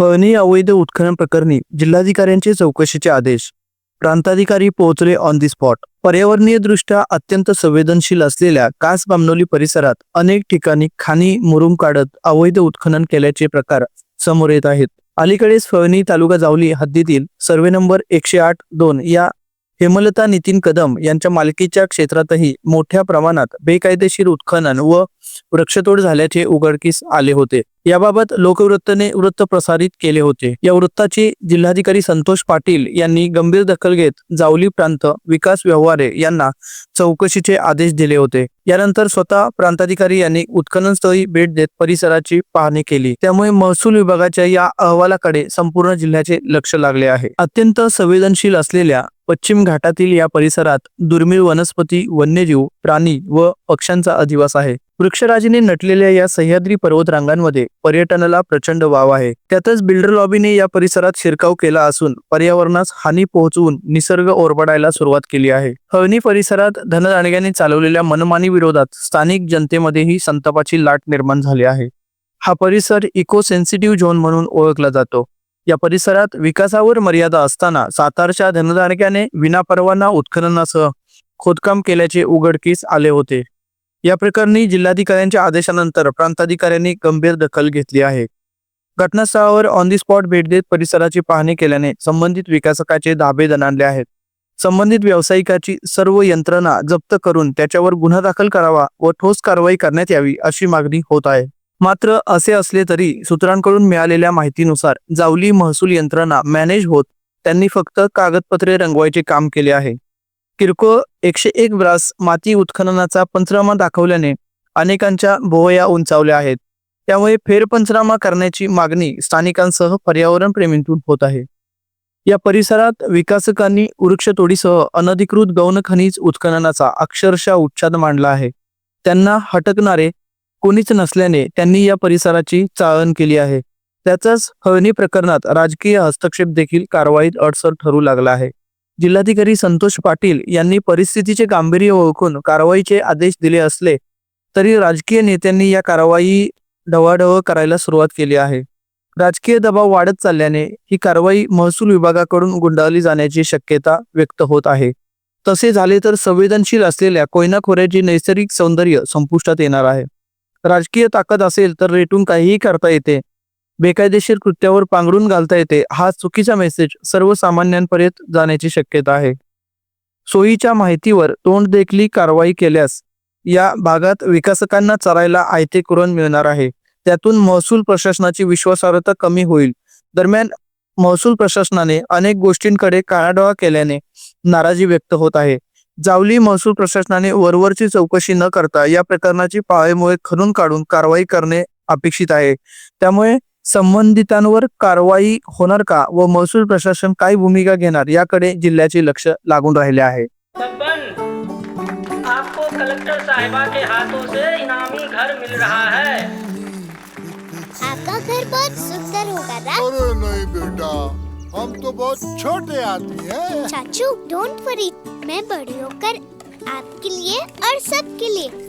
फळणी अवैध उत्खनन प्रकरणी जिल्हाधिकाऱ्यांचे चौकशीचे आदेश. प्रांताधिकारी पोहोचले ऑन दी स्पॉट पर्यावरणीय दृष्ट्या अत्यंत संवेदनशील असलेल्या कास बामनोली परिसरात अनेक ठिकाणी खाणी मुरुम काढत अवैध उत्खनन केल्याचे प्रकार समोर येत आहेत. अलीकडेच फळणी तालुका जावली हद्दीतील सर्वे नंबर एकशे आठ दोन या हेमलता नितीन कदम यांच्या मालकीच्या क्षेत्रातही मोठ्या प्रमाणात बेकायदेशीर उत्खनन व वृक्षतोड झाल्याचे उघडकीस आले होते. याबाबत लोकवृत्तने वृत्त प्रसारित केले होते. या वृत्ताची जिल्हाधिकारी संतोष पाटील यांनी गंभीर दखल घेत जावली प्रांत विकास व्यवहारे यांना चौकशीचे आदेश दिले होते. यानंतर स्वतः प्रांताधिकारी यांनी उत्खनन स्थळी भेट देत परिसराची पाहणी केली. त्यामुळे महसूल विभागाच्या या अहवालाकडे संपूर्ण जिल्ह्याचे लक्ष लागले आहे. अत्यंत संवेदनशील असलेल्या पश्चिम घाटातील या परिसरात दुर्मिळ वनस्पती वन्यजीव प्राणी व पक्ष्यांचा अधिवास आहे. वृक्षराजीने नटलेल्या या सह्याद्री पर्वत रांगांमध्ये पर्यटनाला प्रचंड वाव आहे. त्यातच बिल्डर लॉबीने या परिसरात शिरकाव केला असून पर्यावरणास हानी पोहोचवून निसर्ग ओरबडायला सुरुवात केली आहे. हवनी परिसरात धनदांडग्याने चालवलेल्या मनमानी विरोधात स्थानिक जनतेमध्येही संतापाची लाट निर्माण झाली आहे. हा परिसर इको सेन्सिटिव्ह झोन म्हणून ओळखला जातो. या परिसरात विकासावर मर्यादा असताना सातारच्या धनदांडग्याने विनापरवाना उत्खननासह खोदकाम केल्याचे उघडकीस आले होते. या प्रकरणी जिल्हाधिकाऱ्यांच्या आदेशानंतर प्रांताधिकाऱ्यांनी गंभीर दखल घेतली आहे. घटनास्थळावर ऑन दी स्पॉट भेट देत परिसराची पाहणी केल्याने संबंधित विकासकाचे धाबे दणाणले आहेत. संबंधित व्यावसायिकाची सर्व यंत्रणा जप्त करून त्याच्यावर गुन्हा दाखल करावा व ठोस कारवाई करण्यात यावी अशी मागणी होत आहे. मात्र असे असले तरी सूत्रांकडून मिळालेल्या माहितीनुसार जावली महसूल यंत्रणा मॅनेज होत त्यांनी फक्त कागदपत्रे रंगवायचे काम केले आहे. किरकोळ एकशे एक ब्रास माती उत्खननाचा पंचनामा दाखवल्याने अनेकांच्या भोवया उंचावल्या आहेत. त्यामुळे फेरपंचनामा करण्याची मागणी स्थानिकांसह पर्यावरण प्रेमींतून होत आहे. या परिसरात विकासकांनी वृक्षतोडीसह अनधिकृत गौण खनिज उत्खननाचा अक्षरशः उच्छाद मांडला आहे. त्यांना हटकणारे कोणीच नसल्याने त्यांनी या परिसराची चाळण केली आहे. त्याचाच हळणी प्रकरणात राजकीय हस्तक्षेप देखील कारवाईत अडसर ठरू लागला आहे. जिल्हाधिकारी संतोष पाटील यांनी परिस्थितीचे गांभीर्य ओळखून कारवाईचे आदेश दिले असले तरी राजकीय नेत्यांनी या कारवाई ढवाढवळ करायला सुरुवात केली आहे. राजकीय दबाव वाढत चालल्याने ही कारवाई महसूल विभागाकडून गुंडाळली जाण्याची शक्यता व्यक्त होत आहे. तसे झाले तर संवेदनशील असलेल्या कोयना खोऱ्याचे नैसर्गिक सौंदर्य संपुष्टात येणार आहे. राजकीय ताकद असेल तर रेटून काहीही करता येते. बेकायदेशीर कृत्यावर पांघरून घालता येते हा चुकीचा मेसेज सर्वसामान्यांपर्यंत जाण्याची शक्यता आहे. सोयीच्या माहितीवर तोंड देखली कारवाई केल्यास या भागात विकासकांना चरायला आयते कुरण मिळणार आहे. त्यातून महसूल प्रशासनाची विश्वासार्हता कमी होईल. दरम्यान महसूल प्रशासनाने अनेक गोष्टींकडे काळाडोळा केल्याने नाराजी व्यक्त होत आहे. जावली महसूल प्रशासनाने वरवरची चौकशी न करता या प्रकरणाची पाळेमुळे खणून काढून कारवाई करणे अपेक्षित आहे. त्यामुळे संबंधितांवर कारवाई होणार का व महसूल प्रशासन काय भूमिका घेणार याकडे जिल्ह्याचे लक्ष लागून राहिले आहे. आपको कलेक्टर साहिबा के हाथों से इनामी घर मिल रहा है। आपका घर बहुत सुंदर होगा अरे नहीं बेटा हम तो बहुत छोटे आदमी हैं। चाचू डोंट वरी मैं बड़ी होकर आपके लिए और सबके लिए